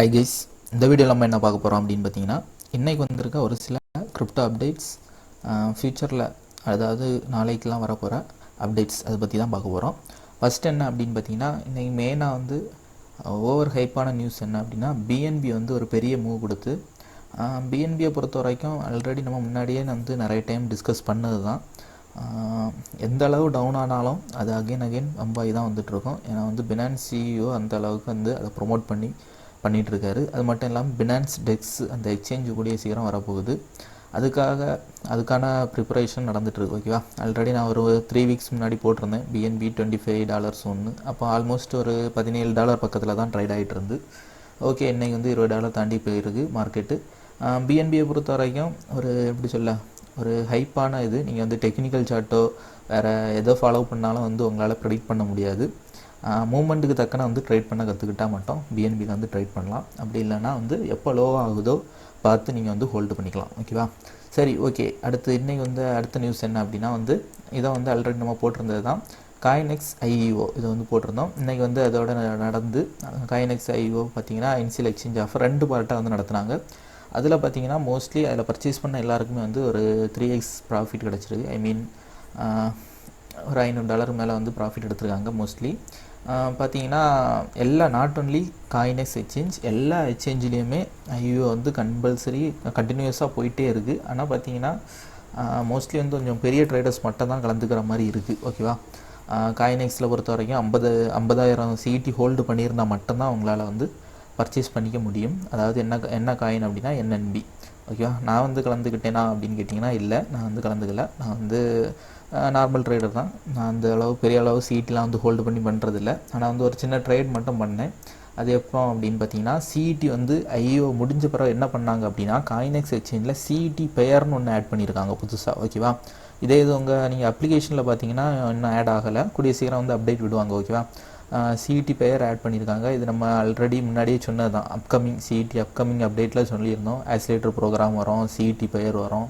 Hi guys இந்த video நம்ம என்ன பார்க்க போகிறோம் அப்படின்னு பார்த்தீங்கன்னா இன்றைக்கி வந்திருக்க ஒரு சில கிரிப்டோ அப்டேட்ஸ் ஃப்யூச்சரில் அதாவது நாளைக்கெலாம் வரப்போகிற அப்டேட்ஸ் அதை பற்றி தான் பார்க்க போகிறோம் ஃபஸ்ட் என்ன அப்படின்னு பார்த்தீங்கன்னா இன்றைக்கி மெயினாக வந்து ஓவர் ஹைப்பான நியூஸ் என்ன அப்படின்னா பிஎன்பி வந்து ஒரு பெரிய மூவ் கொடுத்து பிஎன்பியை பொறுத்த வரைக்கும் ஆல்ரெடி நம்ம முன்னாடியே வந்து நிறைய டைம் டிஸ்கஸ் பண்ணது தான் எந்த அளவு டவுன் ஆனாலும் அது அகைன் அகைன் பம்பாய் தான் வந்துட்டுருக்கோம் ஏன்னா வந்து பினான்ஸ் சிஇஓ அந்த அளவுக்கு வந்து அதை ப்ரொமோட் பண்ணி பண்ணிகிட்ருக்காரு அது மட்டும் இல்லாமல் பினான்ஸ் டெக்ஸ் அந்த எக்ஸ்சேஞ்சு கூடிய சீக்கிரம் வரப்போகுது. அதுக்காக அதுக்கான ப்ரிப்பரேஷன் நடந்துகிட்ருக்கு ஓகேவா ஆல்ரெடி நான் ஒரு த்ரீ வீக்ஸ் முன்னாடி போட்டிருந்தேன். பிஎன்பி டுவெண்ட்டி ஃபைவ் டாலர்ஸ் ஒன்று அப்போ ஆல்மோஸ்ட் ஒரு பதினேழு டாலர் பக்கத்தில் தான் ட்ரைட் ஆகிட்டு இருந்து. ஓகே இன்றைக்கி வந்து இருபது டாலர் தாண்டி போயிருக்கு மார்க்கெட்டு பிஎன்பியை பொறுத்த வரைக்கும் ஒரு எப்படி சொல்ல ஒரு ஹைப்பான இது. நீங்கள் வந்து டெக்னிக்கல் சார்ட்டோ வேறு எதோ ஃபாலோ பண்ணாலும் வந்து உங்களால் ப்ரெடிக்ட் பண்ண முடியாது. மூமெண்ட்டுக்கு தக்கன வந்து ட்ரேட் பண்ண கற்றுக்கிட்டா மட்டும் பிஎன்பியில் வந்து ட்ரேட் பண்ணலாம். அப்படி இல்லைன்னா வந்து எப்போ லோ ஆகுதோ பார்த்து நீங்கள் வந்து ஹோல்டு பண்ணிக்கலாம். ஓகேவா சரி ஓகே அடுத்து இன்றைக்கி வந்து அடுத்த நியூஸ் என்ன அப்படின்னா வந்து இதை வந்து ஆல்ரெடி நம்ம போட்டிருந்தது தான் காயினெக்ஸ் ஐஇஓ இது வந்து போட்டிருந்தோம். இன்றைக்கி வந்து அதோட நடந்து காயினெக்ஸ் ஐஇஓ பார்த்தீங்கன்னா இன்சியல் எக்ஸ்சேஞ்ச் ஆஃபர் ரெண்டு பார்ட்டாக வந்து நடத்துனாங்க. அதில் பார்த்தீங்கன்னா மோஸ்ட்லி அதில் பர்ச்சேஸ் பண்ண எல்லாருக்குமே வந்து ஒரு த்ரீ எக்ஸ் ப்ராஃபிட் கிடச்சிருக்கு. ஐ மீன் ஒரு ஐநூறு டாலர் மேலே வந்து ப்ராஃபிட் எடுத்திருக்காங்க மோஸ்ட்லி பார்த்தீங்கன்னா எல்லா நாட் ஒன்லி காயினெக்ஸ் எக்ஸ்சேஞ்ச் எல்லா எக்ஸ்சேஞ்சிலையுமே ஐயோ வந்து கம்பல்சரி கண்டினியூஸாக போயிட்டே இருக்குது ஆனால் பார்த்தீங்கன்னா மோஸ்ட்லி வந்து கொஞ்சம் பெரிய ட்ரேடர்ஸ் மட்டும் தான் கலந்துக்கிற மாதிரி இருக்குது ஓகேவா காயினெக்ஸில் பொறுத்த வரைக்கும் ஐம்பது ஐம்பதாயிரம் சிஇடி ஹோல்டு பண்ணியிருந்தால் மட்டும்தான் அவங்களால வந்து பர்ச்சேஸ் பண்ணிக்க முடியும். அதாவது என்ன என்ன காயின் அப்படின்னா என்என்பி ஓகேவா? நான் வந்து கலந்துக்கிட்டேனா அப்படின்னு கேட்டிங்கன்னா இல்லை நான் வந்து கலந்துக்கல. நான் வந்து நார்மல் ட்ரேடர் தான். நான் அந்த அளவு பெரிய அளவு சிஇடிலாம் வந்து ஹோல்டு பண்ணி பண்ணுறதில்ல ஆனால் வந்து ஒரு சின்ன ட்ரேட் மட்டும் பண்ணேன். அது எப்போ அப்படின்னு பார்த்தீங்கன்னா சிஇடி வந்து ஐயோ முடிஞ்ச பிறகு என்ன பண்ணாங்க அப்படின்னா காயினெக்ஸ் எக்ஸ்சேஞ்சில் சிஇடி பெயர்னு ஒன்று ஆட் பண்ணியிருக்காங்க புதுசாக ஓகேவா? இதே இது உங்கள் நீங்கள் அப்ளிகேஷனில் பார்த்தீங்கன்னா இன்னும் ஆட் ஆகலை. கூடிய சீக்கிரம் வந்து அப்டேட் விடுவாங்க ஓகேவா? சிஇடி பெயர் ஆட் பண்ணியிருக்காங்க. இது நம்ம ஆல்ரெடி முன்னாடியே சொன்னது தான் அப்கமிங் சிஇடி அப்கமிங் அப்டேட்டில் சொல்லியிருந்தோம். ஆக்சிலேட்டர் ப்ரோக்ராம் வரும் சிஇடி பெயர் வரும்.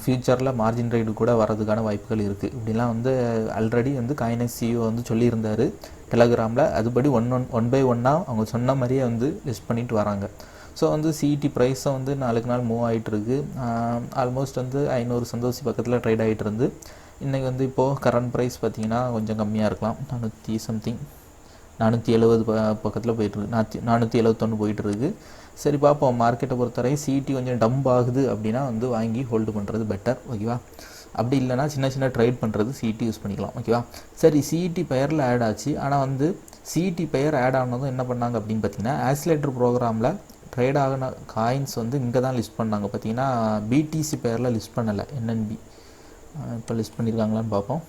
ஃப்யூச்சரில் மார்ஜின் ரைடு கூட வரதுக்கான வாய்ப்புகள் இருக்குது இப்படிலாம் வந்து ஆல்ரெடி வந்து காயினஸ் சிஇஓ வந்து சொல்லியிருந்தார். டெலகிராமில் அதுபடி ஒன் ஒன் ஒன் பை ஒன்னாக அவங்க சொன்ன மாதிரியே வந்து லிஸ்ட் பண்ணிட்டு வராங்க. ஸோ வந்து சிஇடி ப்ரைஸும் வந்து நாளுக்கு நாள் மூவ் ஆகிட்டு இருக்கு. ஆல்மோஸ்ட் வந்து ஐநூறு சந்தோஷி பக்கத்தில் ட்ரேட் ஆகிட்டு இருந்து. இன்றைக்கி வந்து இப்போது கரண்ட் ப்ரைஸ் பார்த்திங்கன்னா கொஞ்சம் கம்மியாக இருக்கலாம். நானூற்றி சம்திங் நானூற்றி எழுபது ப பக்கத்தில் போயிட்டுருக்கு நாற்றி நானூற்றி எழுபத்தொன்று போயிட்டுருக்கு சரி பார்ப்போம். மார்க்கெட்டை பொறுத்தவரை சிஇடி கொஞ்சம் டம்ப் ஆகுது அப்படின்னா வந்து வாங்கி ஹோல்டு பண்ணுறது பெட்டர் ஓகேவா அப்படி இல்லைனா சின்ன சின்ன ட்ரேட் பண்ணுறது சிடி யூஸ் பண்ணிக்கலாம். ஓகேவா சரி சிஇடி பெயரில் ஆட் ஆச்சு. ஆனால் வந்து சிஇடி பெயர் ஆட் ஆனதும் என்ன பண்ணாங்க அப்படின்னு பார்த்தீங்கன்னா ஆசிலேட்டர் ப்ரோக்ராமில் ட்ரேட் ஆகின காயின்ஸ் வந்து இங்கே தான் லிஸ்ட் பண்ணாங்க. பார்த்தீங்கன்னா பிடிசி பெயரில் லிஸ்ட் பண்ணலை. என்என்பி இப்போ லிஸ்ட் பண்ணியிருக்காங்களான்னு பார்ப்போம்.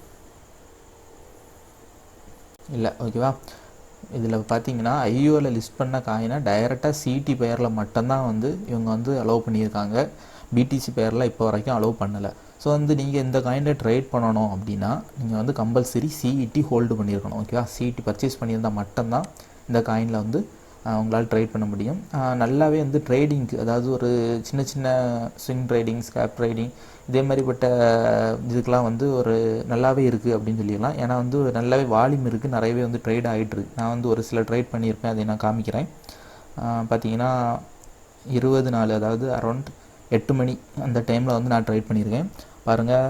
இல்லை ஓகேவா இதில் பார்த்தீங்கன்னா ஐயோவில் லிஸ்ட் பண்ண காயினை டைரெக்டாக சிடி பெயரில் மட்டும்தான் வந்து இவங்க வந்து அலோவ் பண்ணியிருக்காங்க. பிடிசி பெயரில் இப்போ வரைக்கும் அலோவ் பண்ணலை. ஸோ வந்து நீங்கள் இந்த காயினை ட்ரேட் பண்ணணும் அப்படின்னா நீங்கள் வந்து கம்பல்சரி சிஇடி ஹோல்டு பண்ணியிருக்கணும் ஓகேவா சிஇடி பர்ச்சேஸ் பண்ணியிருந்தால் மட்டும்தான் இந்த காயினில் வந்து உங்களால் ட்ரேட் பண்ண முடியும். நல்லாவே வந்து ட்ரேடிங்க்கு அதாவது ஒரு சின்ன சின்ன ஸ்விங் ட்ரேடிங் ஸ்கேப் ட்ரேடிங் இதே மாதிரிப்பட்ட இதுக்கெலாம் வந்து ஒரு நல்லாவே இருக்குது அப்படின்னு சொல்லிடலாம். ஏன்னா வந்து நல்லாவே வால்யூம் இருக்குது நிறையவே வந்து ட்ரேட் ஆகிட்டுருக்கு நான் வந்து ஒரு சில ட்ரேட் பண்ணியிருப்பேன் அதை நான் காமிக்கிறேன். பார்த்தீங்கன்னா இருபது நாள் அதாவது அரௌண்ட் எட்டு மணி அந்த டைமில் வந்து நான் ட்ரேட் பண்ணியிருக்கேன். பாருங்கள்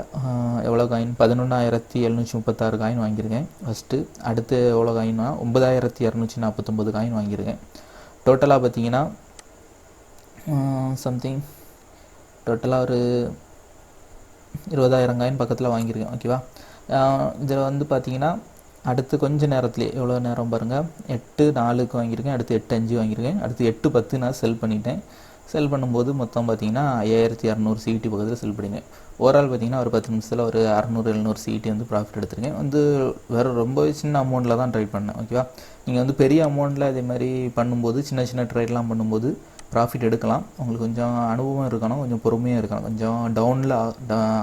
எவ்வளோ காயின் பதினொன்றாயிரத்தி எழுநூற்றி முப்பத்தாறு காயின் வாங்கியிருக்கேன். ஃபஸ்ட்டு அடுத்து எவ்வளோ காயின்னா ஒன்பதாயிரத்தி இரநூற்றி நாற்பத்தொம்பது காயின் வாங்கியிருக்கேன். டோட்டலாக பார்த்தீங்கன்னா சம்திங் டோட்டலாக ஒரு இருபதாயிரம் காயின் பக்கத்தில் வாங்கியிருக்கேன் ஓகேவா இதில் வந்து பார்த்தீங்கன்னா அடுத்து கொஞ்சம் நேரத்துலேயே எவ்வளோ நேரம் பாருங்கள் எட்டு நாலுக்கு வாங்கியிருக்கேன் அடுத்து எட்டு அஞ்சு வாங்கியிருக்கேன் அடுத்து எட்டு பத்து நான் செல் பண்ணிட்டேன். செல் பண்ணும்போது மொத்தம் பார்த்தீங்கன்னா ஐயாயிரத்தி இரநூறு சிஇடி பக்கத்தில் செல் பண்ணிங்க ஓவரால் பார்த்தீங்கன்னா ஒரு பத்து நிமிஷத்தில் ஒரு அறநூறு எழுநூறு சிஇடி வந்து ப்ராஃபிட் எடுத்திருக்கேன். வந்து வேறு ரொம்ப சின்ன அமௌண்ட்டில் தான் ட்ரேட் பண்ணேன் ஓகேவா நீங்கள் வந்து பெரிய அமௌண்ட்டில் அதே மாதிரி பண்ணும்போது சின்ன சின்ன ட்ரேட்லாம் பண்ணும்போது ப்ராஃபிட் எடுக்கலாம். உங்களுக்கு கொஞ்சம் அனுபவம் இருக்கணும் கொஞ்சம் பொறுமையாக இருக்கணும். கொஞ்சம் டவுனில்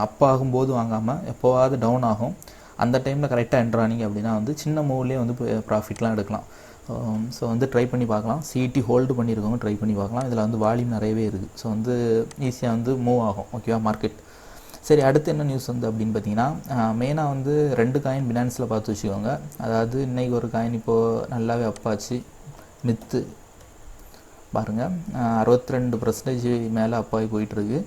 அப் ஆகும்போது வாங்காமல் எப்போவாவது டவுன் ஆகும். அந்த டைமில் கரெக்டாக என்ட்ரானிங்க அப்படின்னா வந்து சின்ன மூவ்லேயே வந்து ப்ராஃபிட்லாம் எடுக்கலாம். Um, ஸோ வந்து ட்ரை பண்ணி பார்க்கலாம். சிடி ஹோல்டு பண்ணியிருக்கவங்க ட்ரை பண்ணி பார்க்கலாம். இதில் வந்து வால்யூம் நிறையவே இருக்குது ஸோ வந்து ஈஸியாக வந்து மூவ் ஆகும். ஓகேவா மார்க்கெட் சரி அடுத்து என்ன நியூஸ் வந்து அப்படின்னு பார்த்தீங்கன்னா மெயினாக வந்து ரெண்டு காயின் பினான்ஸில் பார்த்து வச்சுக்கோங்க. அதாவது இன்றைக்கி ஒரு காயின் இப்போது நல்லாவே அப்பாச்சு மித்து. பாருங்கள் அறுபத்தி ரெண்டு பர்சன்டேஜ் மேலே அப்பாகி போயிட்டுருக்கு.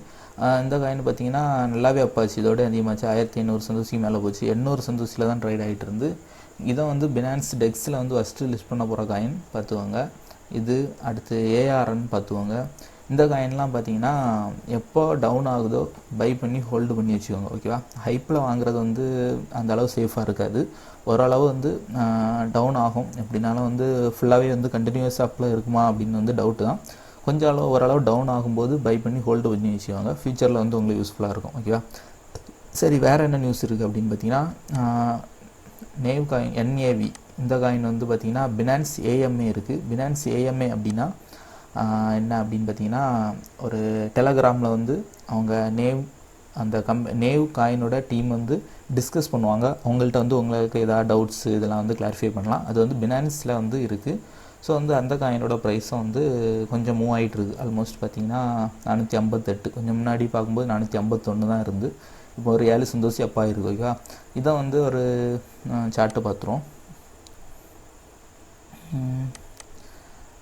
இந்த காயின் பார்த்தீங்கன்னா நல்லாவே அப்பாச்சு இதோட அதிகமாச்சு. ஆயிரத்தி ஐநூறு சந்தோஷிக்கு மேலே போச்சு. எண்ணூறு சந்தோஷியில் தான் ட்ரைட் ஆகிட்டு இருந்து இதை வந்து பினான்ஸ் டெக்ஸில் வந்து ஃபஸ்ட்டு லிஸ்ட் பண்ண போகிற காயின் பார்த்துக்கோங்க. இது அடுத்து ஏஆர்என் பார்த்துக்கோங்க. இந்த காயின்லாம் பார்த்தீங்கன்னா எப்போ டவுன் ஆகுதோ பை பண்ணி ஹோல்டு பண்ணி வச்சுக்கோங்க ஓகேவா ஹைப்பில் வாங்குறது வந்து அந்த அளவு சேஃபாக இருக்காது. ஓரளவு வந்து டவுன் ஆகும். எப்படினாலும் வந்து ஃபுல்லாகவே வந்து கண்டினியூஸ் அப்பில் இருக்குமா அப்படின்னு வந்து டவுட்டு தான். கொஞ்சம் அளவு ஓரளவு டவுன் ஆகும்போது பை பண்ணி ஹோல்டு பண்ணி வச்சுக்கோங்க. ஃபியூச்சரில் வந்து உங்களுக்கு யூஸ்ஃபுல்லாக இருக்கும் ஓகேவா சரி வேறு என்ன நியூஸ் இருக்குது அப்படின்னு பார்த்தீங்கன்னா நேவ் காயின் என்ஏவி இந்த காயின் வந்து பார்த்திங்கன்னா பினான்ஸ் ஏஎம்ஏ இருக்குது பினான்ஸ் ஏஎம்ஏ அப்படின்னா என்ன அப்படின்னு பார்த்தீங்கன்னா ஒரு டெலகிராமில் வந்து அவங்க நேவ் அந்த கம் நேவ் காயினோட டீம் வந்து டிஸ்கஸ் பண்ணுவாங்க. அவங்கள்ட்ட வந்து உங்களுக்கு ஏதாவது டவுட்ஸ் இதெல்லாம் வந்து கிளாரிஃபை பண்ணலாம். அது வந்து பினான்ஸில் வந்து இருக்குது ஸோ வந்து அந்த காயினோட ப்ரைஸும் வந்து கொஞ்சம் மூவ் ஆகிட்டு இருக்குது ஆல்மோஸ்ட் பார்த்திங்கன்னா நானூற்றி ஐம்பத்தெட்டு. கொஞ்சம் முன்னாடி பார்க்கும்போது நானூற்றி ஐம்பத்தொன்று தான் இருந்து. இப்போ ஒரு ஏழு சந்தோஷி அப்பா இருக்கு ஓகேவா இதை வந்து ஒரு சார்ட்டு பார்த்துருவோம்.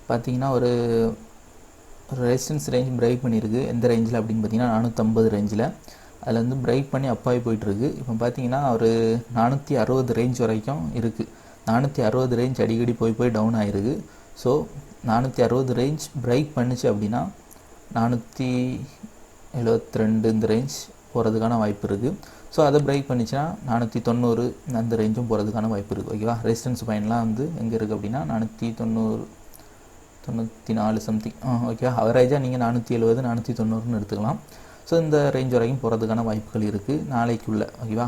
பார்த்தீங்கன்னா ஒரு ரெசிஸ்டன்ஸ் ரேஞ்ச் பிரேக் பண்ணியிருக்கு. எந்த ரேஞ்சில் அப்படின்னு பார்த்தீங்கன்னா நானூற்றம்பது ரேஞ்சில் அதில் வந்து பிரேக் பண்ணி அப்பாகி போயிட்டுருக்கு. இப்போ பார்த்தீங்கன்னா ஒரு நானூற்றி அறுபது ரேஞ்ச் வரைக்கும் இருக்குது நானூற்றி அறுபது ரேஞ்ச் அடிக்கடி போய் போய் டவுன் ஆகிருக்கு ஸோ நானூற்றி அறுபது ரேஞ்ச் பிரேக் பண்ணுச்சு அப்படின்னா நானூற்றி எழுபத்தி ரெண்டு இந்த ரேஞ்ச் போகிறதுக்கான வாய்ப்பு இருக்குது ஸோ அதை பிரேக் பண்ணிச்சுன்னா நானூற்றி தொண்ணூறு அந்த ரேஞ்சும் போகிறதுக்கான வாய்ப்பு இருக்குது ஓகேவா ரெசிஸ்டன்ஸ் பாயிண்ட்லாம் வந்து எங்கே இருக்குது அப்படின்னா நானூற்றி தொண்ணூறு தொண்ணூற்றி நாலு சம்திங் ஓகேவா அவரேஜாக நீங்கள் நானூற்றி எழுபது நானூற்றி தொண்ணூறுன்னு எடுத்துக்கலாம். ஸோ இந்த ரேஞ்ச் வரைக்கும் போகிறதுக்கான வாய்ப்புகள் இருக்குது நாளைக்குள்ளே. ஓகேவா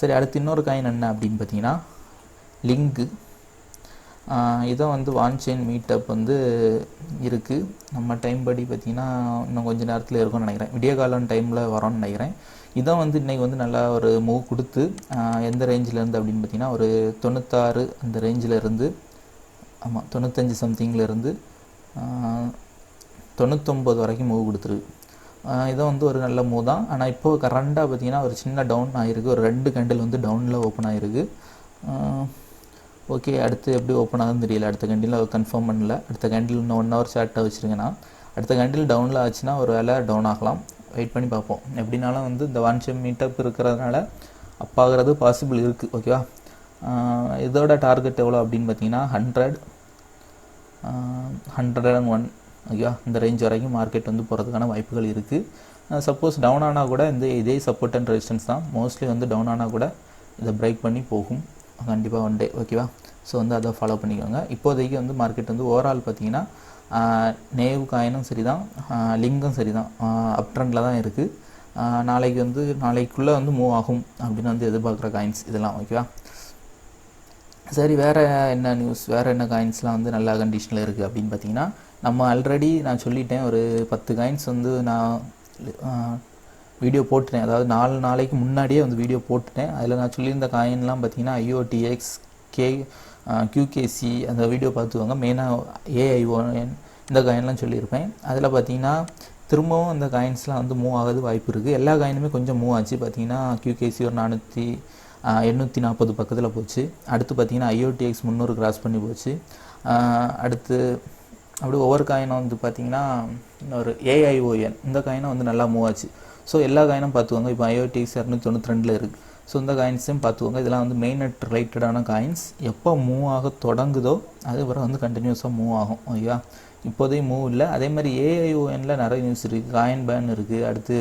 சரி அடுத்து இன்னொரு காயின் என்ன அப்படின்னு பார்த்தீங்கன்னா லிங்கு. இதை வந்து வான் செயின் மீட்டப் வந்து இருக்குது நம்ம டைம் படி பார்த்திங்கன்னா இன்னும் கொஞ்சம் நேரத்தில் இருக்கும்னு நினைக்கிறேன். விடிய காலம் டைமில் வரோம்னு நினைக்கிறேன். இதை வந்து இன்றைக்கி வந்து நல்லா ஒரு மூவ் கொடுத்து எந்த ரேஞ்சிலேருந்து அப்படின்னு பார்த்தீங்கன்னா ஒரு தொண்ணூத்தாறு அந்த ரேஞ்சில் இருந்து ஆமாம் தொண்ணூத்தஞ்சு சம்திங்லேருந்து தொண்ணூத்தொம்பது வரைக்கும் மூவ் கொடுத்துருக்கு இதை வந்து ஒரு நல்ல மூவ் தான். ஆனால் இப்போது கரண்டாக பார்த்தீங்கன்னா ஒரு சின்ன டவுன் ஆகிருக்கு ஒரு ரெண்டு கண்டில் வந்து டவுனில் ஓப்பன் ஆகிருக்கு ஓகே அடுத்து எப்படி ஓப்பன் ஆகுதுன்னு தெரியல. அடுத்த கேண்டில் கன்ஃபார்ம் பண்ணல. அடுத்த கேண்டில் இன்னும் ஒன் ஹவர் ஷார்ட்டாக வச்சுருங்கன்னா அடுத்த கேண்டில் டவுனில் ஆச்சுன்னா ஒரு வேலை டவுன் ஆகலாம். வெயிட் பண்ணி பார்ப்போம். எப்படினாலும் வந்து இந்த வான்ஷம் மீட்டப் இருக்கிறதுனால அப்பாகிறது பாசிபிள் இருக்குது ஓகேவா இதோட டார்கெட் எவ்வளோ அப்படின்னு பார்த்தீங்கன்னா ஹண்ட்ரட் ஹண்ட்ரட் அண்ட் ஒன் ஓகேவா இந்த ரேஞ்ச் வரைக்கும் மார்க்கெட் வந்து போகிறதுக்கான வாய்ப்புகள் இருக்குது சப்போஸ் டவுன் ஆனால் கூட இந்த இதே சப்போர்ட் அண்ட் ரெசிஸ்டன்ஸ் தான். மோஸ்ட்லி வந்து டவுன் ஆனால் கூட இதை பிரேக் பண்ணி போகும். கண்டிப்பாக ஒன் டே ஓகேவா ஸோ வந்து அதை ஃபாலோ பண்ணிக்கோங்க. இப்போதைக்கு வந்து மார்க்கெட் வந்து ஓவரால் பார்த்தீங்கன்னா நேவ் காயினும் சரி தான் லிங்கும் சரி தான் அப் ட்ரெண்டில் தான் இருக்குது நாளைக்கு வந்து நாளைக்குள்ளே வந்து மூவ் ஆகும் அப்படின்னு வந்து எதிர்பார்க்குற காயின்ஸ் இதெல்லாம் ஓகேவா சரி வேறு என்ன நியூஸ் வேறு என்ன காயின்ஸ்லாம் வந்து நல்ல கண்டிஷனில் இருக்குது அப்படின்னு பார்த்தீங்கன்னா நம்ம ஆல்ரெடி நான் சொல்லிட்டேன் ஒரு பத்து காயின்ஸ் வந்து நான் வீடியோ போட்டுட்டேன். அதாவது நாலு நாளைக்கு முன்னாடியே வந்து வீடியோ போட்டுட்டேன். அதில் நான் சொல்லியிருந்த காயின்லாம் பார்த்தீங்கன்னா ஐஓடிஎக்ஸ் கே கியூகேசி அந்த வீடியோ பார்த்துக்கோங்க. மெயினாக ஏஐஓஎன் இந்த காயின்லாம் சொல்லியிருப்பேன். அதில் பார்த்தீங்கன்னா திரும்பவும் அந்த காயின்ஸ்லாம் வந்து மூவ் ஆகுது வாய்ப்பு இருக்குது எல்லா காயினுமே கொஞ்சம் மூவ் ஆச்சு. பார்த்தீங்கன்னா கியூகேசி ஒரு நானூற்றி எண்ணூற்றி நாற்பது பக்கத்தில் போச்சு. அடுத்து பார்த்தீங்கன்னா ஐஓடிஎக்ஸ் முந்நூறு கிராஸ் பண்ணி போச்சு. அடுத்து அப்படி ஒவ்வொரு காயினும் வந்து பார்த்தீங்கன்னா ஒரு ஏஐஓஎன் இந்த காயினும் வந்து நல்லா மூவ் ஆச்சு. ஸோ எல்லா காயினும் பார்த்துக்கோங்க. இப்போ ஐஓடிஎக்ஸ் இரநூத்தி தொண்ணூற்றி ரெண்டில் இருக்குது ஸோ இந்த காயின்ஸையும் பார்த்துக்கோங்க. இதெல்லாம் வந்து மெயின் நெட் ரிலேட்டடான காயின்ஸ். எப்போ மூவ் ஆக தொடங்குதோ அதுக்கப்புறம் வந்து கண்டினியூஸாக மூவ் ஆகும். ஓகேவா? இப்போதையும் மூவ் இல்லை. அதே மாதிரி ஏஐஓஎனில் நிறைய நியூஸ் இருக்குது காயின் பேன் இருக்குது அடுத்து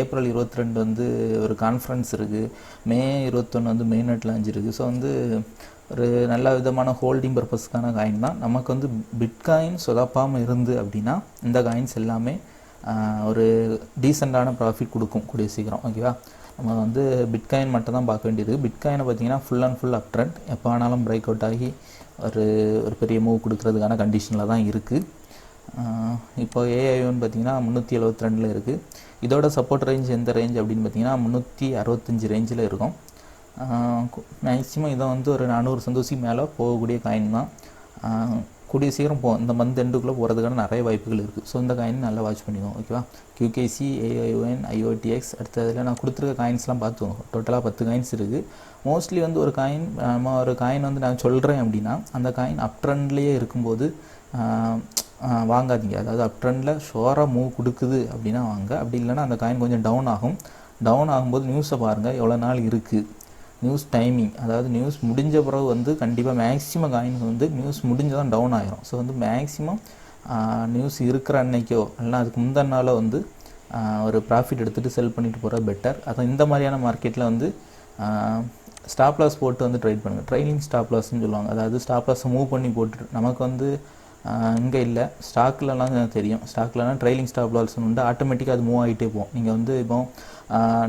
ஏப்ரல் இருபத்தி ரெண்டு வந்து ஒரு கான்ஃபரன்ஸ் இருக்குது மே இருபத்தொன்று வந்து மெயின் நெட் லான்ச் இருக்குது ஸோ வந்து ஒரு நல்ல விதமான ஹோல்டிங் பர்பஸ்க்கான காயின் தான். நமக்கு வந்து பிட்காயின் சொதப்பாமல் இருந்து அப்படின்னா இந்த காயின்ஸ் எல்லாமே ஒரு டீசெண்டான ப்ராஃபிட் கொடுக்கும் கூடிய சீக்கிரம். ஓகேவா நம்ம வந்து பிட்காயின் மட்டும் தான் பார்க்க வேண்டியது. பிட்காயினை பார்த்தீங்கன்னா full and full up trend எப்போ ஆனாலும் பிரேக் அவுட் ஆகி ஒரு ஒரு பெரிய மூவ் கொடுக்கறதுக்கான கண்டிஷனில் தான் இருக்குது இப்போ ஏஐஓன்னு பார்த்தீங்கன்னா முந்நூற்றி எழுபத்தி ரெண்டில் இருக்குது இதோட சப்போர்ட் ரேஞ்ச் எந்த ரேஞ்ச் அப்படின்னு பார்த்தீங்கன்னா முந்நூற்றி அறுபத்தஞ்சி ரேஞ்சில் இருக்கும். மேக்ஸிமம் இதை வந்து ஒரு நானூறு சந்தோஷி மேலே போகக்கூடிய காயின் தான். கூடிய சீக்கிரம் போ இந்த மந்த் எண்டுக்குள்ளே போகிறதுக்கான நிறைய வாய்ப்புகள் இருக்குது ஸோ இந்த காயின் நல்லா வாட்ச் பண்ணிக்கோங்க ஓகேவா கியூகேசி ஏஐஓஎன் ஐஓடிஎக்ஸ் அடுத்ததில் நான் கொடுத்துருக்க காயின்ஸ்லாம் பார்த்துக்கோங்க டோட்டலாக பத்து காயின்ஸ் இருக்குது மோஸ்ட்லி வந்து ஒரு காயின் நம்ம ஒரு காயின் வந்து நான் சொல்கிறேன் அப்படின்னா அந்த காயின் அப் ட்ரெண்ட்லேயே இருக்கும்போது வாங்காதீங்க. அதாவது அப் ட்ரெண்டில் ஷோராக மூவ் கொடுக்குது அப்படின்னா வாங்க. அப்படி இல்லைன்னா அந்த காயின் கொஞ்சம் டவுன் ஆகும். டவுன் ஆகும்போது நியூஸை பாருங்கள் எவ்வளோ நாள் இருக்குது நியூஸ் டைமிங் அதாவது நியூஸ் முடிஞ்ச பிறகு வந்து கண்டிப்பாக மேக்ஸிமம் காயின்ஸ் வந்து நியூஸ் முடிஞ்சதான் டவுன் ஆயிரும். ஸோ வந்து மேக்ஸிமம் நியூஸ் இருக்கிற அன்னைக்கோ இல்லைனா அதுக்கு முந்தின நாளோ வந்து ஒரு ப்ராஃபிட் எடுத்துகிட்டு செல் பண்ணிட்டு போகிறது பெட்டர் அதான் இந்த மாதிரியான மார்க்கெட்டில் வந்து ஸ்டாப் லாஸ் போட்டு வந்து ட்ரேட் பண்ணுங்கள் ட்ரைலிங் ஸ்டாப் லாஸ்ன்னு சொல்லுவாங்க. அதாவது ஸ்டாப் லாஸை மூவ் பண்ணி போட்டு நமக்கு வந்து இங்கே இல்லை. ஸ்டாக்லலாம் தெரியும். ஸ்டாக்லலாம் ட்ரைலிங் ஸ்டாப் லாஸ் உண்டு. ஆட்டோமேட்டிக்காக அது மூவ் ஆகிட்டே போகும். நீங்கள் வந்து இப்போ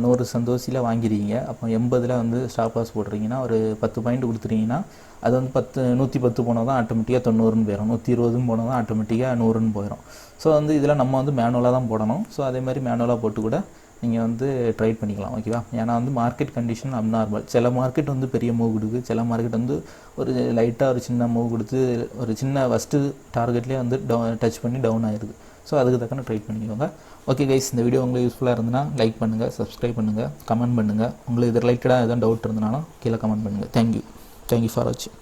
நூறு சந்தோஷியில் வாங்கிறீங்க அப்போ எண்பதில் வந்து ஸ்டாப் லாஸ் போடுறீங்கன்னா ஒரு பத்து பாயிண்ட் கொடுத்துறீங்கன்னா அது வந்து பத்து நூற்றி பத்து போனால் தான் ஆட்டோமேட்டிக்காக தொண்ணூறுன்னு போயிடும் நூற்றி இருபதுன்னு போனால் தான் ஆட்டோமேட்டிக்காக நூறுன்னு போயிடும் ஸோ வந்து இதில் நம்ம வந்து மேனுவலாக தான் போடணும். ஸோ அதே மாதிரி மேனுவலாக போட்டு கூட நீங்கள் வந்து ட்ரை பண்ணிக்கலாம் ஓகேவா ஏன்னா வந்து மார்க்கெட் கண்டிஷன் அப்நார்மல் சில மார்க்கெட் வந்து பெரிய மூவ் கொடுக்கு சில மார்க்கெட் வந்து ஒரு லைட்டாக ஒரு சின்ன மூவ் கொடுத்து ஒரு சின்ன ஃபஸ்ட்டு டார்கெட்லேயே வந்து டவு டச் பண்ணி டவுன் ஆயிருக்கு ஸோ அதுக்கு தக்கன ட்ரை பண்ணிக்கோங்க. ஓகே கைஸ் இந்த வீடியோ உங்களுக்கு யூஸ்ஃபுல்லாக இருந்ததுன்னா லைக் பண்ணுங்கள் சப்ஸ்கிரைப் பண்ணுங்கள் கமெண்ட் பண்ணுங்கள் உங்களுக்கு இது ரிலேட்டடாக எதாவது டவுட் இருந்தனாலும் கீழே கமெண்ட் பண்ணுங்கள் தேங்க்யூ தேங்க்யூ ஃபார் வாட்சிங்